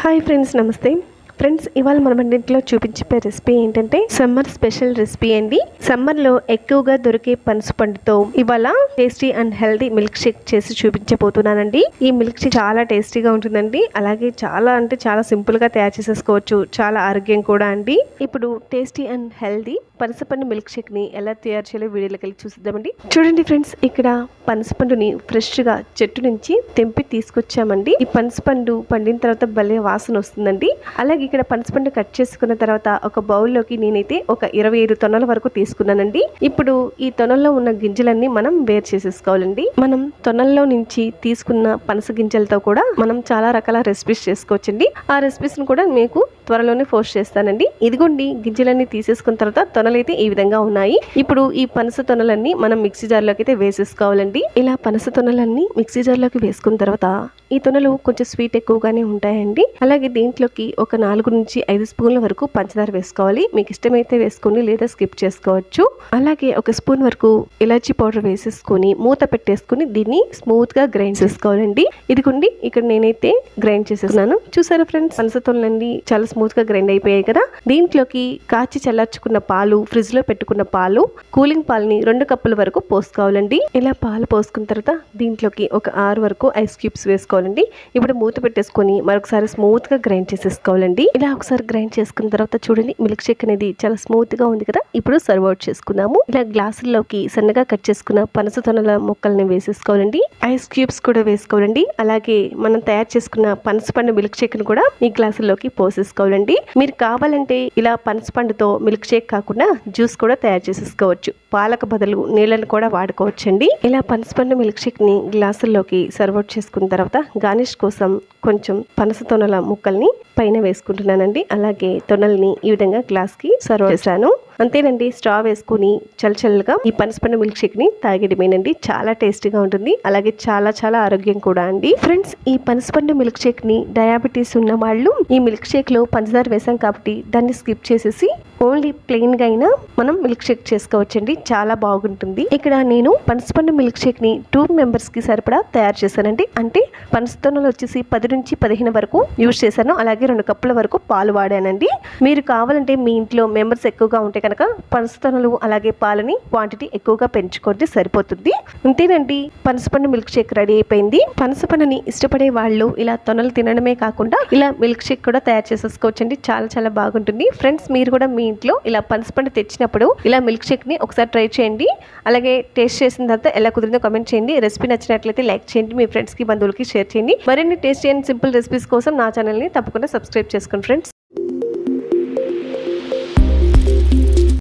Hi friends నమస్తే friends ఇవాళ మనం ఇంట్లో చూపించే రెసిపీ ఏంటంటే సమ్మర్ స్పెషల్ రెసిపీ అండి. సమ్మర్లో ఎక్కువగా దొరికే పనసు పండుతో ఇవాళ tasty and healthy milk shake చేసి చూపించబోతున్నానండి. ఈ మిల్క్ షేక్ చాలా టేస్టీగా ఉంటుందండి. అలాగే చాలా అంటే చాలా సింపుల్గా తయారు చేసేసుకోవచ్చు. చాలా ఆరోగ్యం కూడా అండి. ఇప్పుడు టేస్టీ అండ్ హెల్దీ పనసపండు మిల్క్ షేక్ని ఎలా తయారు చేయాలో వీడియోలోకి వెళ్ళి చూసిద్దామండి. చూడండి ఫ్రెండ్స్ ఇక్కడ పనసపండుని ఫ్రెష్గా చెట్టు నుంచి తెంపి తీసుకొచ్చామండి. ఈ పనసపండు పండిన తర్వాత భలే వాసన వస్తుందండి. అలాగే ఇక్కడ పనసపండు కట్ చేసుకున్న తర్వాత ఒక బౌల్లోకి నేనైతే ఒక ఇరవై ఐదు తొనల వరకు తీసుకున్నానండి. ఇప్పుడు ఈ తొనల్లో ఉన్న గింజలన్నీ మనం వేరు చేసేసుకోవాలండి. మనం తొనల్లో నుంచి తీసుకున్న పనస గింజలతో కూడా మనం చాలా రకాల రెసిపీస్ చేసుకోవచ్చండి. ఆ రెసిపీస్ని కూడా మీకు త్వరలోనే పోస్ట్ చేస్తానండి. ఇదిగోండి గింజలన్నీ తీసేసుకున్న తర్వాత తొనలైతే ఈ విధంగా ఉన్నాయి. ఇప్పుడు ఈ పనస తొనలన్నీ మనం మిక్సీ జార్లోకి అయితే వేసేసుకోవాలండి. ఇలా పనస తొనలన్నీ మిక్సీ జార్లోకి వేసుకున్న తర్వాత ఈ తొనలు కొంచెం స్వీట్ ఎక్కువగానే ఉంటాయండి. అలాగే దీంట్లోకి ఒక నాలుగు నుంచి ఐదు స్పూన్ల వరకు పంచదార వేసుకోవాలి. మీకు ఇష్టమైతే వేసుకోండి లేదా స్కిప్ చేసుకోవచ్చు. అలాగే ఒక స్పూన్ వరకు ఇలాచీ పౌడర్ వేసేసుకొని మూత పెట్టేసుకుని దీన్ని స్మూత్గా గ్రైండ్ చేసుకోవాలండి. ఇదిగోండి ఇక్కడ నేనైతే గ్రైండ్ చేసేస్తున్నాను చూసారా ఫ్రెండ్స్ పనసతోళ్ళండి చాలా స్మూత్గా గ్రైండ్ అయిపోయాయి కదా. దీంట్లోకి కాచి చల్లార్చుకున్న పాలు ఫ్రిడ్జ్లో పెట్టుకున్న పాలు కూలింగ్ పాలని రెండు కప్పుల వరకు పోసుకోవాలండి. ఇలా పాలు పోసుకున్న తర్వాత దీంట్లోకి ఒక ఆరు వరకు ఐస్ క్యూబ్స్ వేసుకోవాలండి. ఇప్పుడు మూత పెట్టేసుకొని మరొకసారి స్మూత్గా గ్రైండ్ చేసేసుకోవాలండి. ఇలా ఒకసారి గ్రైండ్ చేసుకున్న తర్వాత చూడండి మిల్క్ షేక్ అనేది చాలా స్మూత్గా ఉంది కదా? ఇప్పుడు సర్వ్ అవుట్ చేసుకుందాము. ఇలా గ్లాసుల్లోకి సన్నగా కట్ చేసుకున్న పనస తొనల ముక్కల్ని వేసేసుకోవాలండి. ఐస్ క్యూబ్స్ కూడా వేసుకోవాలండి. అలాగే మనం తయారు చేసుకున్న పనసపండు మిల్క్ షేక్ని కూడా ఈ గ్లాసుల్లోకి పోసేసుకోవాలండి. మీరు కావాలంటే ఇలా పనసపండుతో మిల్క్ షేక్ కాకుండా జ్యూస్ కూడా తయారు చేసేసుకోవచ్చు. పాలకు బదులు నీళ్ళను కూడా వాడుకోవచ్చండి. ఇలా పనసపండు మిల్క్ షేక్ని గ్లాసుల్లోకి సర్వ్ అవుట్ చేసుకున్న తర్వాత గార్నిష్ కోసం కొంచెం పనస తొనల ముక్కల్ని పైన వేసుకుంటున్నానండి అలాగే తొనల్ని ఈ విధంగా గ్లాస్కి సర్వ్ చేశాను. అంతేనండి స్ట్రా వేసుకుని చల్లచల్లగా ఈ పనసపండు మిల్క్ షేక్ని తాగడమేనండి చాలా టేస్టీగా ఉంటుంది. అలాగే చాలా చాలా ఆరోగ్యం కూడా అండి. ఫ్రెండ్స్ ఈ పనసపండు మిల్క్ షేక్ని డయాబెటీస్ ఉన్న వాళ్ళు ఈ మిల్క్ షేక్లో పంచదార వేసాం కాబట్టి దాన్ని స్కిప్ చేసేసి ఓన్లీ ప్లెయిన్గా అయినా మనం మిల్క్ షేక్ చేసుకోవచ్చండి. చాలా బాగుంటుంది. ఇక్కడ నేను పనసపండు మిల్క్ షేక్ని టూ మెంబర్స్కి సరిపడా తయారు చేశానండి. అంటే పనసతోనలు వచ్చేసి పది నుంచి పదిహేను వరకు యూజ్ చేశాను. అలాగే రెండు కప్పుల వరకు పాలు వాడానండి. మీరు కావాలంటే మీ ఇంట్లో మెంబర్స్ ఎక్కువగా ఉంటే కనుక పనసతనలు అలాగే పాలని క్వాంటిటీ ఎక్కువగా పెంచుకుంటే సరిపోతుంది. అంతేనండి పనసపండు మిల్క్ షేక్ రెడీ అయిపోయింది. పనసపండుని ఇష్టపడే వాళ్ళు ఇలా తొనలు తినడమే కాకుండా ఇలా మిల్క్ షేక్ కూడా తయారు చేసేసుకోవచ్చండి. చాలా చాలా బాగుంటుంది. ఫ్రెండ్స్ మీరు కూడా మీ ఇంట్లో ఇలా పనసపండు తెచ్చినప్పుడు ఇలా మిల్క్ షేక్ని ఒకసారి ట్రై చేయండి. అలాగే టేస్ట్ చేసిన తర్వాత ఎలా కుదిరిందో కమెంట్ చేయండి. రెసిపీ నచ్చినట్లయితే లైక్ చేయండి. మీ ఫ్రెండ్స్కి బంధువులకి షేర్ చేయండి. మరిన్ని టేస్టీ అండ్ సింపుల్ రెసిపీస్ కోసం నా ఛానల్ని తప్పకుండా సబ్స్క్రైబ్ చేసుకోండి ఫ్రెండ్స్